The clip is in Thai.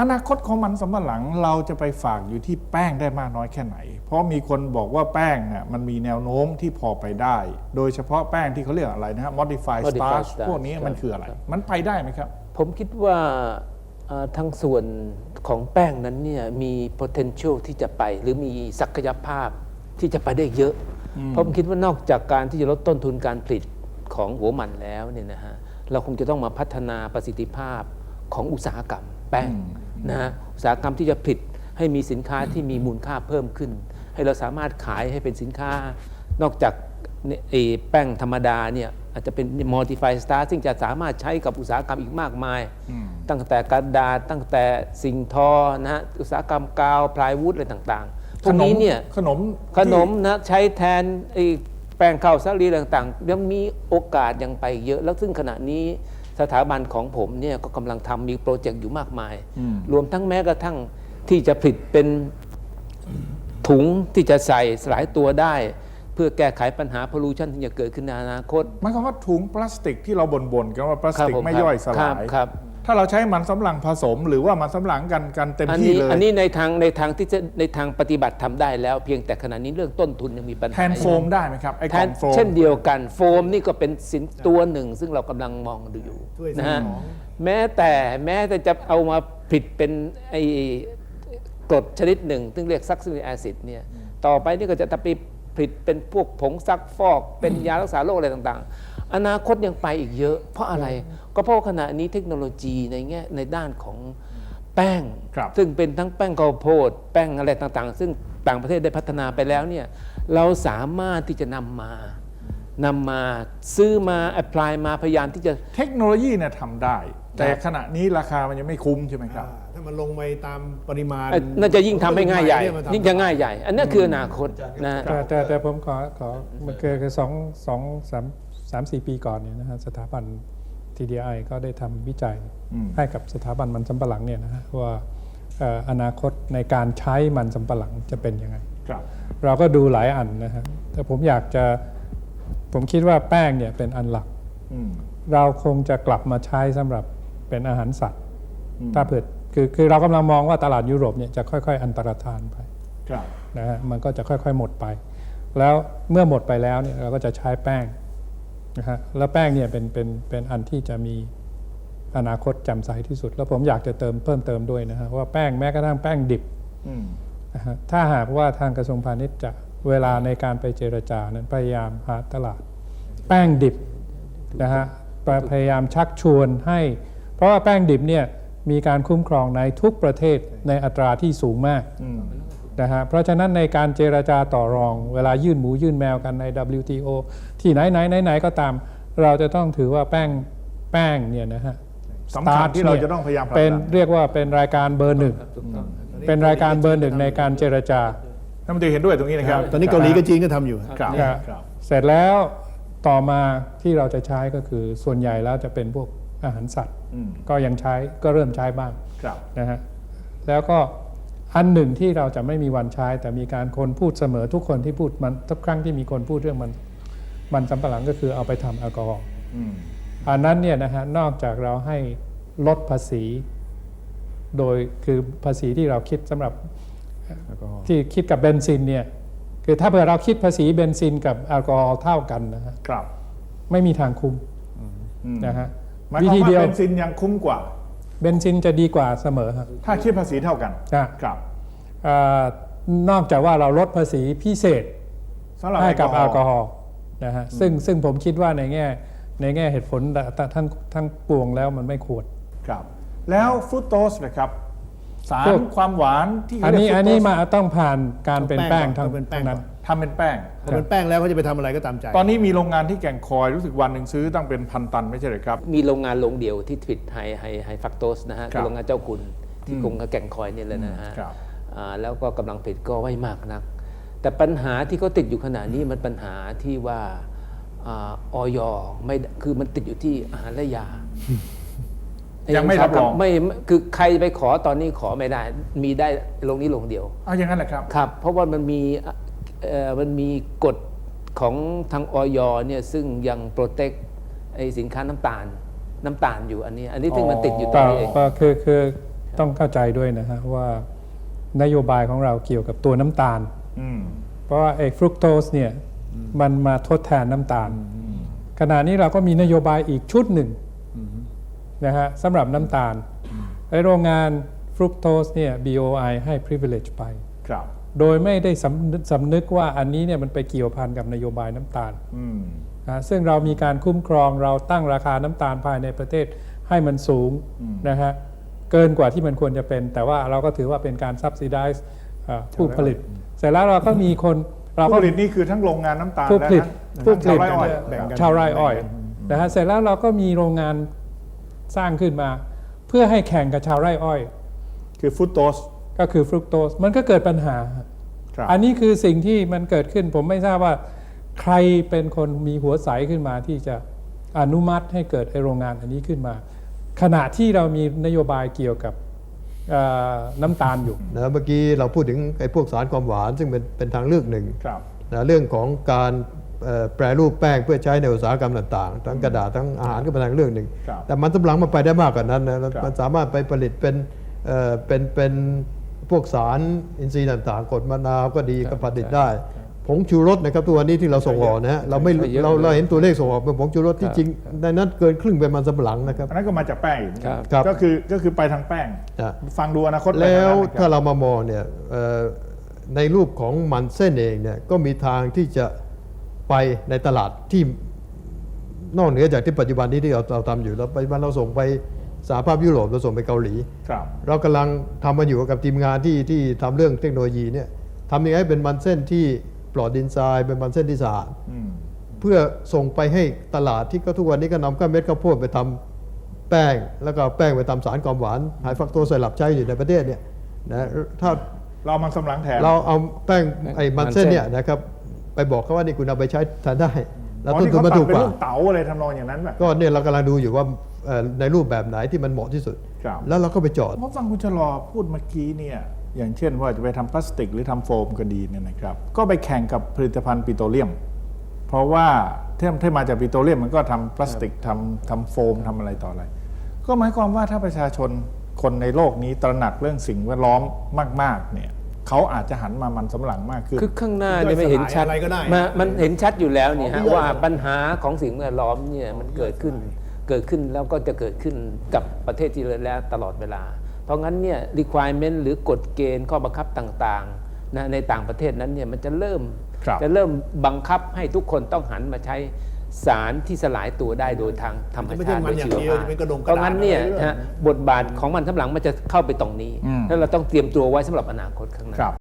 อนาคตของมันสำปะหลังเราจะไปฝากอยู่ที่แป้งได้มากน้อยแค่ไหน เพราะมีคนบอกว่าแป้งเนี่ยมันมีแนวโน้มที่พอไปได้ โดยเฉพาะแป้งที่เขาเรียกอะไรนะฮะ modified Modified starch starch พวกนี้มันครับคืออะไร มันไปได้ไหมครับ ผมคิดว่าเอ่อทั้งส่วนของแป้งนั้นเนี่ยมี potential ที่จะไป หรือมีศักยภาพที่จะไปได้เยอะเพราะผมคิดว่านอกจากการที่จะลดต้นทุนการผลิตของหัวมันแล้วเนี่ยนะฮะเราคงจะต้องมาพัฒนาประสิทธิภาพของอุตสาหกรรมแป้ง นะฮะอุตสาหกรรมที่จะผลิตให้มีสินค้าที่มีมูลค่าเพิ่มขึ้น ให้เราสามารถขายให้เป็นสินค้านอกจากเนี่ยไอ้แป้งธรรมดาเนี่ยอาจจะเป็น modified starch ซึ่งจะสามารถใช้กับอุตสาหกรรมอีกมากมาย ตั้งแต่กระดาษตั้งแต่สิ่งทอนะฮะอุตสาหกรรมกาวพลายวูดอะไรต่างๆพวกนี้เนี่ยขนมขนมนะใช้แทนไอ้แป้งข้าวสาลีต่างๆ ยังมีโอกาสยังไปเยอะแล้วซึ่งขณะนี้ สถาบันของผมเนี่ยก็กำลังทำมีโปรเจกต์อยู่มากมาย รวมทั้งแม้กระทั่งที่จะผลิตเป็นถุงที่จะใส่สลายตัวได้ เพื่อแก้ไขปัญหาพลูชันที่จะเกิดขึ้นในอนาคตหมายความว่าถุงพลาสติกที่เราบ่นๆกันว่าพลาสติกครับผมไม่ย่อยสครัลาบยครับ ถ้าเราใช้มันสำปะหลังผสม หรือว่ามันสำปะหลังกันกันเต็มอันที่นี้เลย อันนี้ในทางในทางที่จะในทางปฏิบัติทำได้แล้ว เพียงแต่ขณะนี้เรื่องต้นทุนยังมีปัญหาแทนโฟมได้ไหมครับไอ้แทกล่อนงโฟม เช่นเดียวกันโฟมนี่ก็เป็นสินตัวหนึ่ง ซึ่งเรากำลังมองดูอยู่ช่วยสนะฮะมอง แม้แต่แม้แต่จะเอามาผลิตเป็นไอ้กรดชนิดหนึ่งซึ่งเรียกซักซิลิกแอซิดเนี่ยต่อไปนี่ก็จะไป ผลิตเป็นพวกผงซักฟอก เป็นยารักษาโรคอะไรต่างๆ อนาคตยังไปอีกเยอะ เพราะอะไรก็เพราะว่าขณะนี้เทคโนโลยีในแง่ในด้านของแป้งครับซึ่งเป็นทั้งแป้งข้าวโพด แป้งอะไรต่างๆ ซึ่งต่างประเทศได้พัฒนาไปแล้วเนี่ยเราสามารถที่จะนำมานำมาซื้อมาแอพพลายมาพยายามที่จะเทคโนโลยีเนี่ยทำได้ แต่ขณะนี้ราคามันยังไม่คุ้มใช่ไหมครับอ่าถ้ามันลงไปตามปริมาณเอ่อน่าจะยิ่งทำให้ง่ายใหญ่เนี่ยมันทำยิ่งจะง่ายใหญ่ อันนั้นคืออนาคตนะแต่แต่แต่ผมขอขอมันคือคือสองสองสามสามสี่ปีก่อนเนี่ยนะฮะสถาบัน TDI ก็ได้ทำวิจัยอืมให้กับสถาบันมันสำปะหลังเนี่ยนะฮะว่าเอ่ออนาคตในการใช้มันสำปะหลังจะเป็นยังไงครับเราก็ดูหลายอันนะฮะแต่ผมอยากจะผมคิดว่าแป้งเนี่ยเป็นอันหลักอืมเราคงจะกลับมาใช้สำหรับ เป็นอาหารสัตว์อืมถ้าเผื่อคือคือเรากำลังมองว่าตลาดยุโรปเนี่ยจะค่อยๆ อันตรธานไปครับนะฮะมันก็จะค่อยๆหมดไป แล้วเมื่อหมดไปแล้วเนี่ยเราก็จะใช้แป้งนะฮะแล้วแป้งเนี่ยเป็นเป็นเป็นอันที่จะมีอนาคตแจ่มใสที่สุด แล้วผมอยากจะเติมเพิ่มเติมด้วยนะฮะว่าแป้งแม้กระทั่งแป้งดิบอืมนะฮะถ้าหากว่าทางกระทรวงพาณิชย์จะเวลาในการไปเจรจานั้นพยายามหาตลาด แป้งดิบนะฮะพยายามชักชวนให้ เพราะว่าแป้งดิบเนี่ยมีการคุ้มครองในทุกประเทศในอัตราที่สูงมากอืมนะฮะเพราะฉะนั้นในการเจรจาต่อรอง เวลายื่นหมูยื่นแมวกันใน WTO ที่ไหนไหนไหนไหนก็ตาม เราจะต้องถือว่าแป้งแป้งเนี่ยนะฮะสำคัญ starch ที่เรานี่ยจะต้องพยายามผลักดันเป็นเรียกว่าเป็นรายการเบอร์หนึ่งเป็นรายการเบอร์หนึ่งในการเจรจาท่านมนตรีเห็นด้วยตรงนี้นะครับ ตอนนี้เกาหลีกับจีนก็ทำอยู่ครับครับครับเสร็จแล้วต่อมาที่เราจะใช้ก็คือส่วนใหญ่แล้วจะเป็นพวก อาหารสัตว์อืมก็ยังใช้ก็เริ่มใช้บ้างครับนะฮะแล้วก็อันหนึ่งที่เราจะไม่มีวันใช้ แต่มีการคนพูดเสมอทุกคนที่พูดมันทุกครั้งที่มีคนพูดเรื่องมัน มันสำปะหลังก็คือเอาไปทำแอลกอฮอล์อืมอันนั้นเนี่ยนะฮะนอกจากเราให้ลดภาษี โดยคือภาษีที่เราคิดสำหรับแล้วก็ที่คิดกับเบนซินเนี่ยคือถ้าเผื่อเราคิดภาษีเบนซินกับแอลกอฮอล์เท่ากันนะฮะครับไม่มีทางคุมอืมนะฮะ หมายวิความธีว่าเดียวเบนซินยังคุ้มกว่า เบนซินจะดีกว่าเสมอครับถ้าคิดภาษีเท่ากัน อะครับเอ่อนอกจากว่าเราลดภาษีพิเศษ สำหรับให้กับแอลกอล์ฮอล์นะฮะซึ่งซึ่งผมคิดว่าในแง่ในแง่เหตุผลแต่ทั้งทั้งปวงแล้วมันไม่ควร ครับ แล้วฟรุตโตสนะครับ สารพวก ความหวานที่อันนี้เรียกอัน fructose นี้มาต้องผ่านการเป็นแป้งต้องทั้งเป็นแป้งนั้นก่อน ทำเป็นแป้ง พอเป็นแป้งแล้วเขาจะไปทำอะไรก็ตามใจตอนนี้มีโรงงานที่แก่งคอยรู้สึกวันหนึ่งซื้อตั้งเป็นพันตันไม่ใช่เหรือครับ มีโรงงานโรงเดียวที่ผลิตไฮไฮไฮฟักโตสนะฮะครับคือโรงงานเจ้าคุณที่กรุงแก่งคอยนี่แหละนะฮะครับ อ่าแล้วก็กำลังผลิตก็ไม่มากนัก แต่ปัญหาที่เขาติดอยู่ขณะนี้มันปัญหาที่ว่าอาออยไม่คือมันติดอยู่ที่อาหารและยา ยังไม่รับรอง ไม่ไม่คือใครไปขอตอนนี้ขอไม่ได้ มีได้โรงนี้โรงเดียว เอาอย่างนั้นแหละครับ ครับ เพราะว่ามันมีเอ่อ มันมีกฎของทางออยเนี่ยซึ่งยังโปรเทคไอสินค้าน้ำตาลน้ำตาลอยู่อันนี้ อันนี้ซึ่งมันติดอยู่ตรก็งนี้เองก็คือคือต้องเข้าใจด้วยนะฮะว่านโยบายของเราเกี่ยวกับตัวน้ำตาลอืมเพราะว่าไอ้ฟรุกโตสเนี่ยมันมาทดแทนน้ำตาล ขณะนี้เราก็มีนโยบายอีกชุดหนึ่งนะฮะสำหรับน้ำตาลไอ้โรงงานฟรุกโตสเนี่ย BOI ให้ privilege ไปครับ โดยไม่ได้สำนึกสำนึกว่าอันนี้เนี่ยมันไปเกี่ยวพันกับนโยบายน้ำตาลอืมนะซึ่งเรามีการคุ้มครองเราตั้งราคาน้ำตาลภายในประเทศให้มันสูงนะฮะเกินกว่าที่มันควรจะเป็น แต่ว่าเราก็ถือว่าเป็นการ subsidize เอ่อผู้ผลิต เสร็จแล้วเราก็มีคนเราผู้ก็ผลิตนี่คือทั้งโรงงานน้ำตาลผู้ผลิตและผู้ทั้งผลิตชาวไร่อ้อยแบ่งกันชาวไร่อ้อยนะฮะเสร็จแล้วเราก็มีโรงงานสร้างขึ้นมา เพื่อให้แข่งกับชาวไร่อ้อย คือฟุตโตส ก็คือฟรุกโตสมันก็เกิดปัญหาครับอันนี้คือสิ่งที่มันเกิดขึ้น ผมไม่ทราบว่าใครเป็นคนมีหัวใสขึ้นมาที่จะอนุมัติให้เกิดไอโรงงานอันนี้ขึ้นมา ขณะที่เรามีนโยบายเกี่ยวกับเอ่อน้ำตาลอยู่นะเมื่อกี้เราพูดถึงไอ้พวกสารความหวานซึ่งเป็นเป็นทางเลือกหนึ่งครับนะเรื่องของการเอ่อแปรรูปแป้งเพื่อใช้ในอุตสาหกรรมต่างๆ ทั้งกระดาษทั้งอาหารก็เป็นทางเลือกหนึ่งครับแต่มันสำปะหลังมันไปได้มากกว่านั้นนะครับมันสามารถไปผลิตเป็นเอ่อเป็นเป็น พวกสารอินทรีย์ต่างๆกรดมะนาวก็ดีก็ผลิตได้ผงชูรสนะครับตัวนี้ที่เราส่งออกนะฮะเราไม่ใช้เยอะเราเลยเราเห็นตัวเลขส่งออกเป็นผงชูรสที่จริงในนั้นเกินครึ่งเป็นมันสำปะหลังนะครับอันนั้นก็มาจากแป้งอีกครับครับก็คือก็คือไปทางแป้งนะฟังดูอนาคตไปแล้วทงนั้นนะครับถ้าเรามามองเนี่ยเอ่อในรูปของมันเส้นเองเนี่ยก็มีทางที่จะไปในตลาดที่นอกเหนือจากที่ปัจจุบันนี้ที่เราเราทำอยู่แล้วปัจจุบันเราส่งไป สหภาพยุโรปเราส่งไปเกาหลีครับเรากำลังทำมาอยู่กับทีมงานที่ที่ทำเรื่องเทคโนโลยีเนี่ยทำยังไงให้เป็นมันเส้นที่ปลอดดินทรายเป็นมันเส้นที่สะอาดอืมเพื่อส่งไปให้ตลาดที่ก็ทุกวันนี้ก็นำข้าวเม็ดข้าวโพดไปทำแป้ง แล้วก็เอาแป้งไปทำสารความหวานไฮฟักโตไซรัปใช้อยู่ในประเทศเนี่ยนะถ้าเรามันสำลังแทนเราเอาแป้งไอ้มันมันเส้เส้นนเนี่ยนะครับไปบอกเขาว่านี่คุณเอาไปใช้ทานได้ แล้วอ๋อต้นที่ทุนเขามันตัดถูกเป็นกว่าลูกเต๋าอะไรทำนองอย่างนั้นแบบก็เนี่ยเรากำลังดูอยู่ว่าเอ่อในรูปแบบไหนที่มันเหมาะที่สุดครับแล้วเราก็ไปจอดผมฟังคุณชะลอพูดเมื่อกี้เนี่ยอย่างเช่นว่าจะไปทำพลาสติกหรือทำโฟมก็ดีเนี่ยนะครับ ก็ไปแข่งกับผลิตภัณฑ์ปิโตรเลียม เพราะว่าเท่าที่มาจากปิโตรเลียมมันก็ทำพลาสติกทำทำโฟมทำอะไรต่ออะไร ก็หมายความว่าถ้าประชาชนคนในโลกนี้ตระหนักเรื่องสิ่งแวดล้อมมาก ๆ เนี่ย เขาอาจจะหันมามันสำปะหลังมากขึ้น คือข้างหน้าเนี่ยไม่เห็นชัดอะไรก็ได้ มามันเห็นชัดอยู่แล้วเนี่ยขอฮะงย่อยว่าปัญหาของสิ่งแวดล้อมเนี่ยมันเกิดขึ้น เกิดขึ้นแล้วก็จะเกิดขึ้นกับประเทศที่เจริญแล้วตลอดเวลา เพราะงั้นเนี่ย requirement หรือกฎเกณฑ์ข้อบังคับต่างๆนะในต่างประเทศนั้นเนี่ยมันจะเริ่ม ครับ จะเริ่มบังคับให้ทุกคนต้องหันมาใช้ สารที่สลายตัวได้โดยทางธรรมไม่ชาใช่ติมันโดยอย่างชีวเดียวภาพจะเป็นกระดงกเพระดาษราะงั้นเนี่ยอะไรเรื่อยนะฮะบทบาทของมันสำหลังมันจะเข้าไปตรงนี้อืมแล้วเราต้องเตรียมตัวไว้สำหรับอนาคตข้างหน้าครับ